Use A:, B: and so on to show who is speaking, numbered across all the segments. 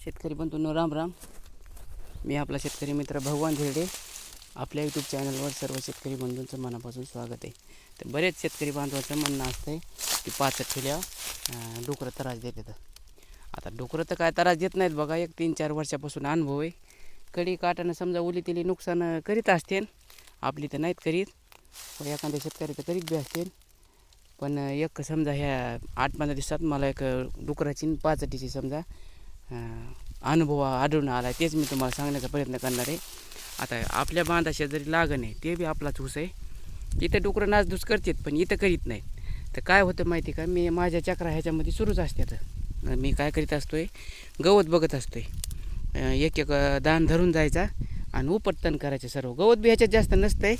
A: शेतकरी बंधूंनो राम राम. मी आपला शेतकरी मित्र भगवान धिरडे आपल्या यूट्यूब चॅनलवर सर्व शेतकरी बंधूंचं मनापासून स्वागत आहे. तर बरेच शेतकरी बांधवाचं म्हणणं असतं आहे की पाच ठेल्या डुकरं त्रास देतात. आता डुकरं तर काय त्रास देत नाहीत बघा एक तीन चार वर्षापासून अनुभव आहे. कडी काटानं समजा ओली तिली नुकसान करीत असतील आपली तर नाहीत करीत. पण एखाद्या शेतकरी तर करीत बी असतील. पण एक समजा ह्या आठ पंधरा दिवसात मला एक डुकराची पाच पाचटीची समजा अनुभव आढळून आला आहे तेच मी तुम्हाला सांगण्याचा प्रयत्न करणार आहे. आता आपल्या बांधा शेजारी लागण आहे ते बी आपलाच ऊस आहे. इथं डुकरं नाचधूस करतात पण इथं करीत नाहीत. तर काय होतं माहिती का? मी माझ्या चक्रा ह्याच्यामध्ये सुरूच असतात मी काय करीत असतो आहे गवत बघत असतो आहे एक एक दान धरून जायचा आणि उपटतन करायचं सर्व. गवत बी ह्याच्यात जास्त नसतंय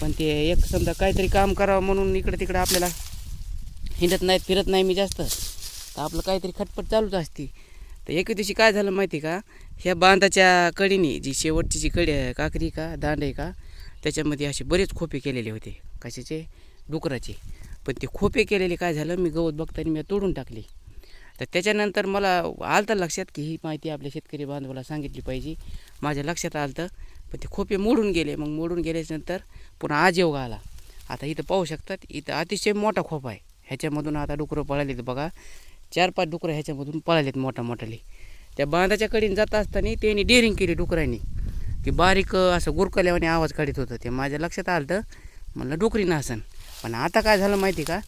A: पण ते एक समजा काहीतरी काम करावं म्हणून इकडं तिकडं आपल्याला हिंडत नाहीत फिरत नाही मी जास्त. तर आपलं काहीतरी खटपट चालूच असते. तर एके दिवशी काय झालं माहिती का? ह्या बांधाच्या कडीने जी शेवटची जी कडी आहे, काकरी का दांड आहे का त्याच्यामध्ये असे बरेच खोपे केलेले होते कशाचे? डुकराचे. पण ते खोपे केलेले काय झालं? मी गवत बघताना मी तोडून टाकली. तर त्याच्यानंतर मला आलं तर लक्षात की ही माहिती आपल्या शेतकरी बांधवाला सांगितली पाहिजे. माझ्या लक्षात आलं तर पण ते खोपे मोडून गेले. मग मोडून गेल्याच्यानंतर पुन्हा आज योग आला. आता इथं पाहू शकतात इथं अतिशय मोठा खोपा आहे. ह्याच्यामधून आता डुकरं पळालेत बघा. चार पाच डुकरं ह्याच्यामधून पळालेत मोठा मोठाले त्या बांधाच्या कडीने जात असताना त्यांनी डेअरिंग केली डुकरांनी. की बारीक असं गुरकल्यावाने आवाज काढत होतं. ते माझ्या लक्षात आलं तर म्हणलं डुकरी नासन पण आता काय झालं माहिती का?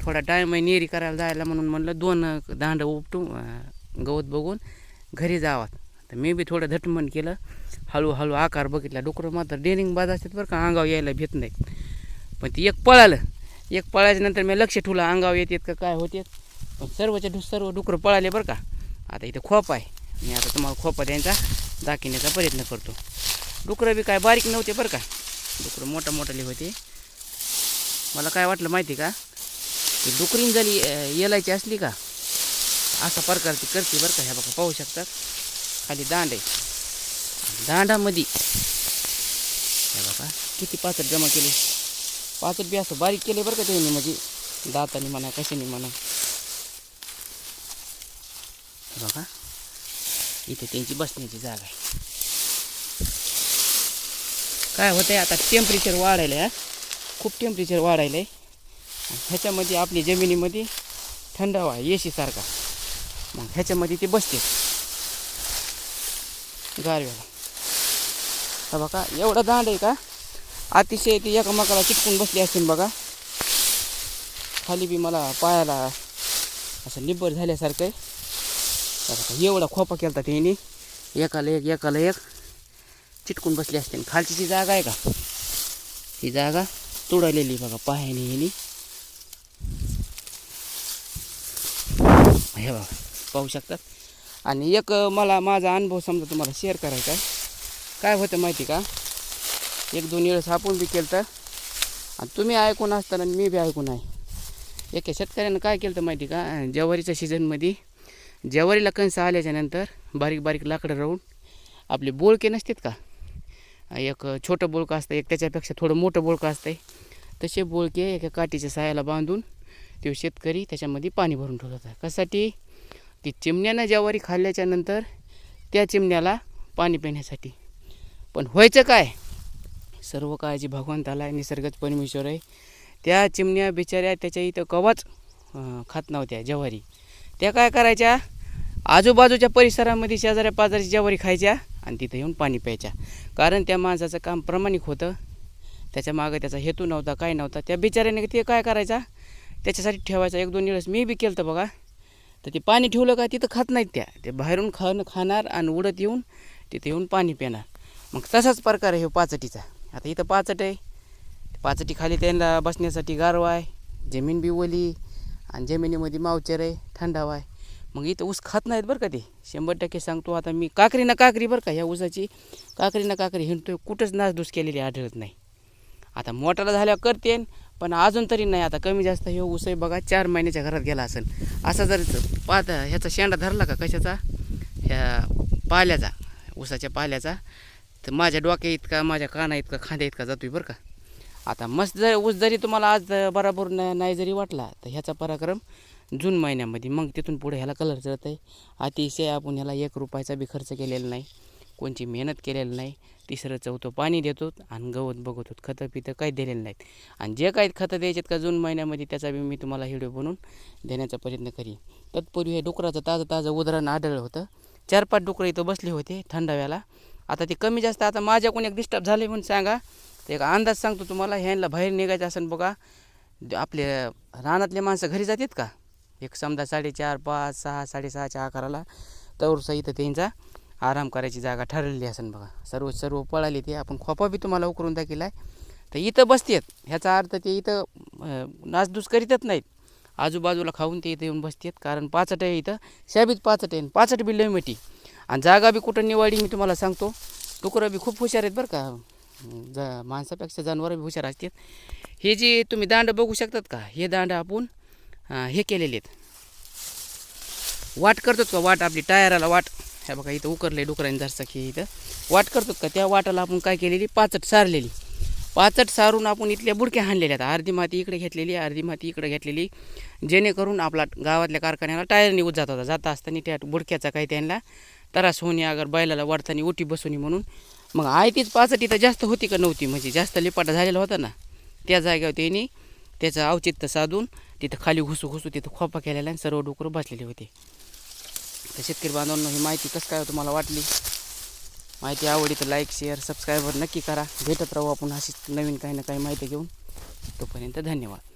A: थोडा टाईम आहे नेरी करायला जायला म्हणून म्हणलं दोन दांडं उपटून गवत बघून घरी जावात तर मी बी थोडं धटमन केलं. हळूहळू आकार बघितला. डुकरं मात्र डेअरिंग बाज असतात बरं का अंगावर यायला भेट नाही पण ती एक पळालं. एक पळायच्या नंतर मी लक्ष ठेवलं अंगावर येतात का काय होते पण सर्वच्या डु- सर्व डुकरं पळाले बरं का. आता इथं खोप आहे. मी आता तुम्हाला खोपा द्यायचा दाखवण्याचा प्रयत्न करतो. डुकरं बी काय बारीक नव्हते बरं का. डुकरं मोठा मोठाले होते. मला काय वाटलं माहिती का? की डुकरीन जरी येलायची असली का असा प्रकारची करते बरं का. ह्या बघा पाहू शकतात खाली दांड. आहे दांडामध्ये ह्या बघा किती पाचट जमा केले. पाचट बी असं बारीक केले बरं का त्यांनी म्हणजे दाताने म्हणा कशाने म्हणा. बघा. इथे त्यांची बसण्याची जागा आहे. काय होतंय आता टेम्परेचर वाढायला आहे, खूप टेम्परेचर वाढायलं आहे ह्याच्यामध्ये आपली जमिनीमध्ये थंडावा आहे ए सारखा. मग ह्याच्यामध्ये ते बसते. गारव्याला. तर बघा एवढा दांड आहे का? अतिशय ती एकामेकाला चिटकून बसली असतील बघा. खाली बी मला पायाला असं निब्बर झाल्यासारखं आहे. एवढा खोपा केला त्यांनी. एकाला एक एकाला एक. चिटकून बसली असते. खालची जी जागा आहे का? ही जागा तोडलेली बघा पायाने ह्यानी हे बघा पाहू शकतात. आणि एक मला माझा अनुभव समजा तुम्हाला शेअर करायचा आहे. काय होतं माहिती का? एक दोन वेळेस आपण बी केलं तर आणि तुम्ही ऐकून असताना मी बी ऐकून आहे. एका शेतकऱ्यानं काय केलं तर माहिती का? जवारीच्या ज्वारीच्या सीझनमध्ये ज्वारीला कंस आल्याच्यानंतर बारीक बारीक लाकडं राहून आपले बोळके नसतात का? एक छोटं बोळकं असतं एक त्याच्यापेक्षा थोडं मोठं बोळकं असतं तसे बोळके एका काठीच्या सायाला बांधून ते शेतकरी त्याच्यामध्ये पाणी भरून ठेवत होता कशासाठी? ती चिमण्यानं ज्वारी खाल्ल्याच्यानंतर त्या चिमण्याला पाणी पिण्यासाठी. पण व्हायचं काय? सर्व काळजी भगवंताला आहे निसर्गच परमेश्वर आहे. त्या चिमण्या बिचाऱ्या त्याच्या इथं कवाच खात नव्हत्या ज्वारी. त्या काय करायच्या? आजूबाजूच्या परिसरामध्ये शेजाऱ्या पाजारी ज्वारी खायच्या आणि तिथं येऊन पाणी प्यायच्या. कारण त्या माणसाचं काम प्रामाणिक होतं. त्याच्या मागं त्याचा हेतू नव्हता काय नव्हता. त्या बिचाऱ्याने ते काय करायचा? त्याच्यासाठी ठेवायचा. एक दोन दिवस मी बी केलं तर बघा. तर ते पाणी ठेवलं का तिथं खात नाहीत त्या. ते बाहेरून खाणं खाणार आणि उडत येऊन तिथे येऊन पाणी पिणार. मग तसाच प्रकार आहे पाचटीचा. आता इथं पाचट आहे. पाचटी खाली त्यांना बसण्यासाठी गारवा आहे. जमीन बी ओली. आणि जमिनीमध्ये मावचर आहे. थंडावा आहे. मग इथं ऊस खात नाहीत बरं का ते. शंभर टक्के सांगतो आता मी काकरी ना काकरी बरं का ह्या ऊसाची. काकरी ना काकरी हिंडतोय कुठंच नासधूस केलेली आढळत नाही. आता मोठाला झाल्यावर करतेन पण अजून तरी नाही आता कमी जास्त हे ऊसही बघा चार महिन्याच्या घरात गेला असेल. असा जर पात ह्याचा शेंडा धरला का कशाचा? ह्या पाल्याचा ऊसाच्या पाल्याचा. तर माझ्या डोक्या इतका माझ्या काना इतका खांद्या इतका जातोय बरं का. आता मस्त जर ऊस जरी तुम्हाला आज बराबर नाही जरी वाटला तर ह्याचा पराक्रम जून महिन्यामध्ये. मग तिथून पुढे ह्याला कलर चढत आहे. अतिशय आपण ह्याला एक रुपयाचा बी खर्च केलेला नाही. कोणची मेहनत केलेली नाही. तिसरं चौथं पाणी देतो आणि गवत बघतो. खतं पितं काही दिलेलं नाहीत. आणि जे काही खतं द्यायचेत का जून महिन्यामध्ये त्याचा बी मी तुम्हाला व्हिडिओ बनवून देण्याचा प्रयत्न करीन. तत्पूर्वी हे डुकराचं ताजं ताजं उदाहरण आढळलं होतं. चार पाच डुकरं इथं बसले होते थंडाव्याला. आता ते कमी जास्त आता माझ्याकडून एक डिस्टर्ब झाले म्हणून सांगा. ते एक अंदाज सांगतो तुम्हाला ह्यांना बाहेर निघायचं असेल बघा. आपले रानातले माणसं घरी जातात का? एक समजा साडेचार पाच सहा साडेसहाच्या आकाराला तवरसा इथं त्यांचा आराम करायची जागा ठरलेली असेल बघा. सर्व सर्व पळाले ते. आपण खोपा बी तुम्हाला उकरून दाखिला आहे तर इथं बसतात. ह्याचा अर्थ ते इथं अं, नासधूस करीतच नाहीत. आजूबाजूला खाऊन ते इथं येऊन बसतात. कारण पाचट आहे इथं. शाबीत पाचट आहे पाचट बी लय आणि जागा बी कुठं निवाडी मी तुम्हाला सांगतो. डुकरं बी खूप हुशार आहेत बरं का. जा माणसापेक्षा जनावरं बी हुशार असतात. हे जे तुम्ही दांड बघू शकतात का? हे दांड आपण हे केलेले आहेत. वाट करतोच का वाट आपली टायराला वाट? ह्या बघा इथं उकरले डुकरांनी जरसा की इथं. वाट करतोच का? त्या वाटाला आपण काय केलेली? पाचट सारलेली. पाचट सारून आपण इथल्या बुडक्या हाणलेल्या आहेत. अर्धी माती इकडे घेतलेली अर्धी माती इकडे घेतलेली. जेणेकरून आपला गावातल्या कारखान्याला टायर निघून जात होता. जाता असताना त्या बुडक्याचा काही त्यांना त्रास होणे अगर बैलाला वाढताना ओटी बसवणे म्हणून. मग आहे तीच पाचट इथं जास्त होती का नव्हती? म्हणजे जास्त लिपाटा झालेला होता ना. त्या जागेवर त्यांनी त्याचं औचित्य साधून तिथं खाली घुसू घुसू तिथं खोपा केलेला आणि सर्व डुकरं बसलेली होते. तर शेतकरी बांधवांनो ही माहिती कसं काय तुम्हाला वाटली? माहिती आवडली तर लाईक शेअर सबस्क्राईबर नक्की करा. भेटत राहू आपण अशीच नवीन काही ना काही माहिती घेऊन. तोपर्यंत धन्यवाद.